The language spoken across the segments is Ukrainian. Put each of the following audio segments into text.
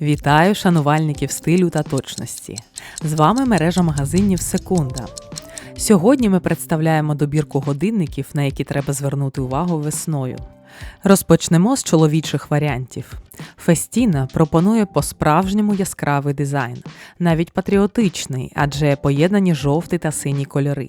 Вітаю шанувальників стилю та точності. З вами мережа магазинів Секунда. Сьогодні ми представляємо добірку годинників, на які треба звернути увагу весною. Розпочнемо з чоловічих варіантів. Фестіна пропонує по-справжньому яскравий дизайн, навіть патріотичний, адже поєднані жовтий та синій кольори.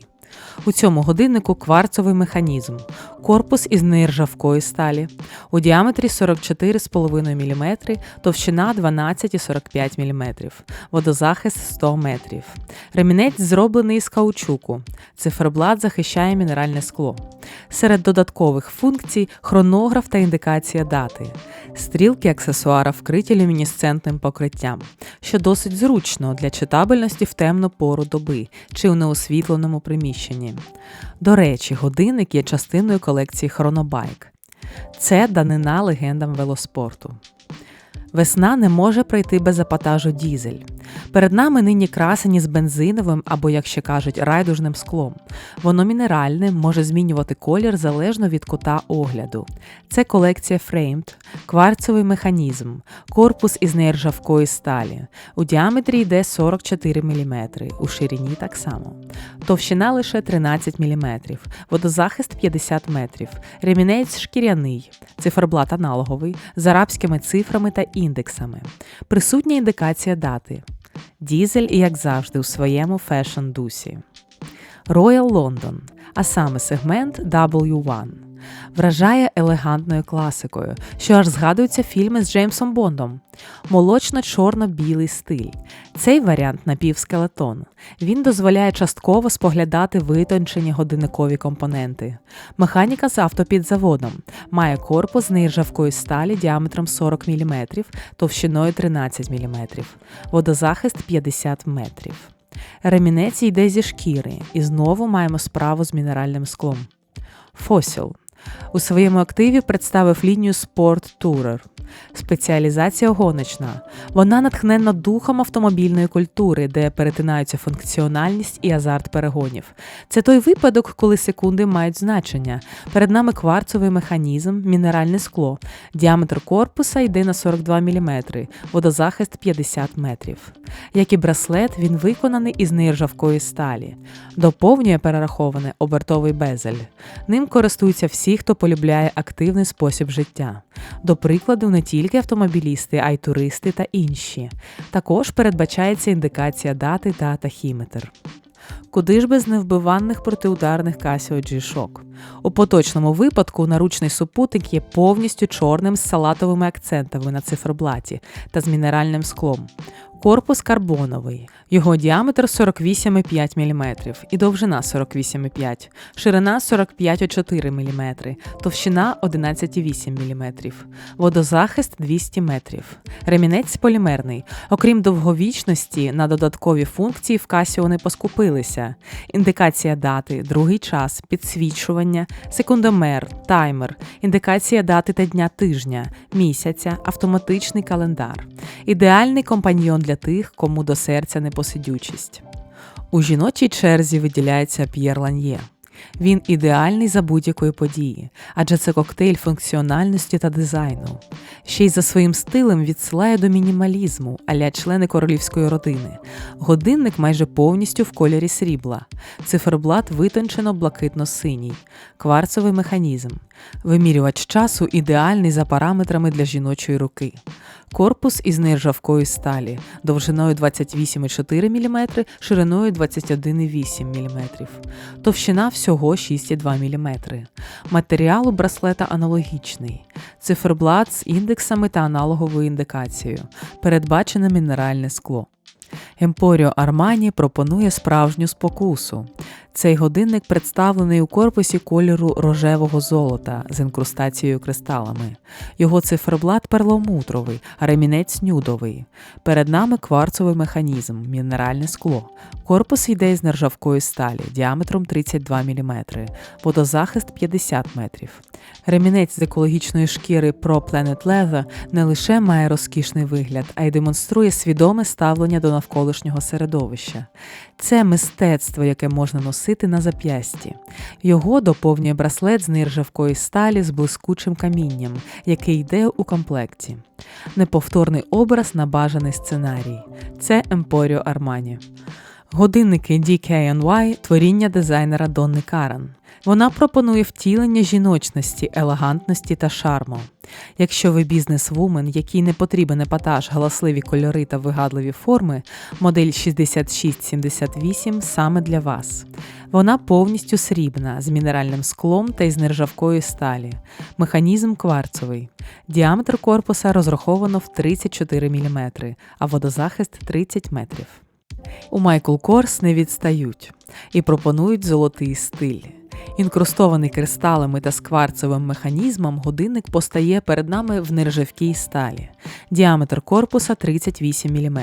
У цьому годиннику кварцовий механізм, корпус із нержавкої сталі, у діаметрі 44,5 мм, товщина 12,45 мм, водозахист 100 метрів. Ремінець зроблений з каучуку. Циферблат захищає мінеральне скло. Серед додаткових функцій хронограф та індикація дати. Стрілки аксесуара вкриті люмінесцентним покриттям, що досить зручно для читабельності в темну пору доби чи у неосвітленому приміщенні. До речі, годинник є частиною колекції Хронобайк. Це данина легендам велоспорту. Весна не може пройти без епатажу дізель. Перед нами нині красені з бензиновим або, як ще кажуть, райдужним склом. Воно мінеральне, може змінювати колір залежно від кута огляду. Це колекція Framed, кварцевий механізм, корпус із нержавкої сталі. У діаметрі йде 44 мм, у ширині так само. Товщина лише 13 мм, водозахист 50 метрів, ремінець шкіряний, циферблат аналоговий, з арабськими цифрами та індексами. Присутня індикація дати. Дізель, як завжди, у своєму фешн-дусі. Royal London, а саме сегмент W1. Вражає елегантною класикою, що аж згадуються фільми з Джеймсом Бондом. Молочно-чорно-білий стиль. Цей варіант напівскелетон. Він дозволяє частково споглядати витончені годинникові компоненти. Механіка з автопідзаводом. Має корпус з нержавкої сталі діаметром 40 мм, товщиною 13 мм, водозахист 50 метрів. Ремінець йде зі шкіри, і знову маємо справу з мінеральним склом. Fossil у своєму активі представив лінію Sport Tourer. Спеціалізація гоночна. Вона натхненна духом автомобільної культури, де перетинаються функціональність і азарт перегонів. Це той випадок, коли секунди мають значення. Перед нами кварцовий механізм, мінеральне скло. Діаметр корпуса йде на 42 мм, водозахист 50 метрів. Як і браслет, він виконаний із нержавкої сталі. Доповнює перераховане обертовий безель. Ним користуються всі, хто полюбляє активний спосіб життя. До прикладу, не тільки автомобілісти, а й туристи та інші. Також передбачається індикація дати та тахіметр. Куди ж без невбиванних протиударних Casio G-Shock? У поточному випадку наручний супутник є повністю чорним з салатовими акцентами на циферблаті та з мінеральним склом. Корпус карбоновий, його діаметр 48,5 мм і довжина 48,5, ширина 45,4 мм, товщина 11,8 мм, водозахист 200 метрів. Ремінець полімерний. Окрім довговічності, на додаткові функції в Casio не поскупилися. Індикація дати, другий час, підсвічування, секундомер, таймер, індикація дати та дня тижня, місяця, автоматичний календар. Ідеальний компаньйон для тих, кому до серця непосидючість. У жіночій черзі виділяється П'єр Ланьє. Він ідеальний за будь-якої події, адже це коктейль функціональності та дизайну. Ще й за своїм стилем відсилає до мінімалізму, аля члени королівської родини. Годинник майже повністю в кольорі срібла, циферблат витончено блакитно-синій, кварцовий механізм, вимірювач часу ідеальний за параметрами для жіночої руки. Корпус із нержавкої сталі, довжиною 28,4 мм, шириною 21,8 мм. Товщина всього 6,2 мм. Матеріал у браслета аналогічний. Циферблат з індексами та аналоговою індикацією. Передбачене мінеральне скло. Емпоріо Армані пропонує справжню спокусу. Цей годинник представлений у корпусі кольору рожевого золота з інкрустацією кристалами. Його циферблат перламутровий, ремінець нюдовий. Перед нами кварцовий механізм, мінеральне скло. Корпус йде із нержавкої сталі діаметром 32 мм, водозахист 50 метрів. Ремінець з екологічної шкіри Pro Planet Leather не лише має розкішний вигляд, а й демонструє свідоме ставлення до навколишнього середовища. Це мистецтво, яке можна носити носити на зап'ясті. Його доповнює браслет з нержавкої сталі з блискучим камінням, який йде у комплекті. Неповторний образ на бажаний сценарій. Це Емпоріо Армані. Годинники DKNY – творіння дизайнера Донни Каран. Вона пропонує втілення жіночності, елегантності та шарму. Якщо ви бізнес-вумен, якій не потрібен епатаж, галасливі кольори та вигадливі форми, модель 6678 саме для вас. Вона повністю срібна, з мінеральним склом та із нержавкої сталі. Механізм кварцовий. Діаметр корпуса розраховано в 34 мм, а водозахист 30 метрів. У Michael Kors не відстають і пропонують золотий стиль. Інкрустований кристалами та скварцевим механізмом, годинник постає перед нами в нержавкій сталі. Діаметр корпуса 38 мм,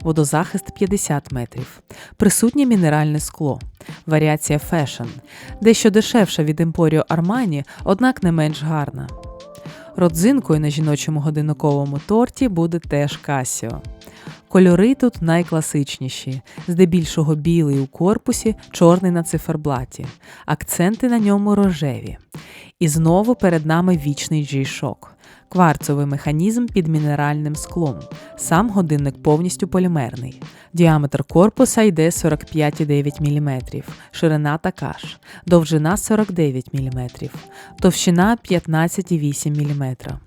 водозахист 50 метрів. Присутнє мінеральне скло. Варіація фешн. Дещо дешевша від Emporio Armani, однак не менш гарна. Родзинкою на жіночому годинниковому торті буде теж Casio. Кольори тут найкласичніші, здебільшого білий у корпусі, чорний на циферблаті, акценти на ньому рожеві. І знову перед нами вічний G-Shock. Кварцовий механізм під мінеральним склом. Сам годинник повністю полімерний. Діаметр корпуса йде 45,9 мм, ширина така ж, довжина 49 мм, товщина 15,8 мм.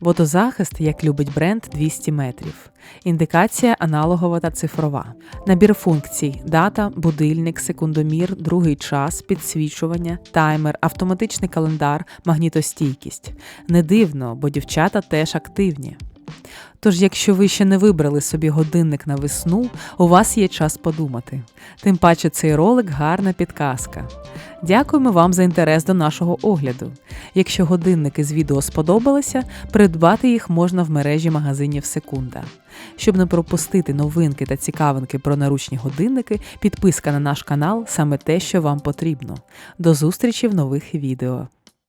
Водозахист, як любить бренд, 200 метрів. Індикація аналогова та цифрова. Набір функцій: дата, будильник, секундомір, другий час, підсвічування, таймер, автоматичний календар, магнітостійкість. Не дивно, бо дівчата теж активні. Тож, якщо ви ще не вибрали собі годинник на весну, у вас є час подумати. Тим паче цей ролик гарна підказка. Дякуємо вам за інтерес до нашого огляду. Якщо годинники з відео сподобалися, придбати їх можна в мережі магазинів Секунда. Щоб не пропустити новинки та цікавинки про наручні годинники, підписка на наш канал саме те, що вам потрібно. До зустрічі в нових відео.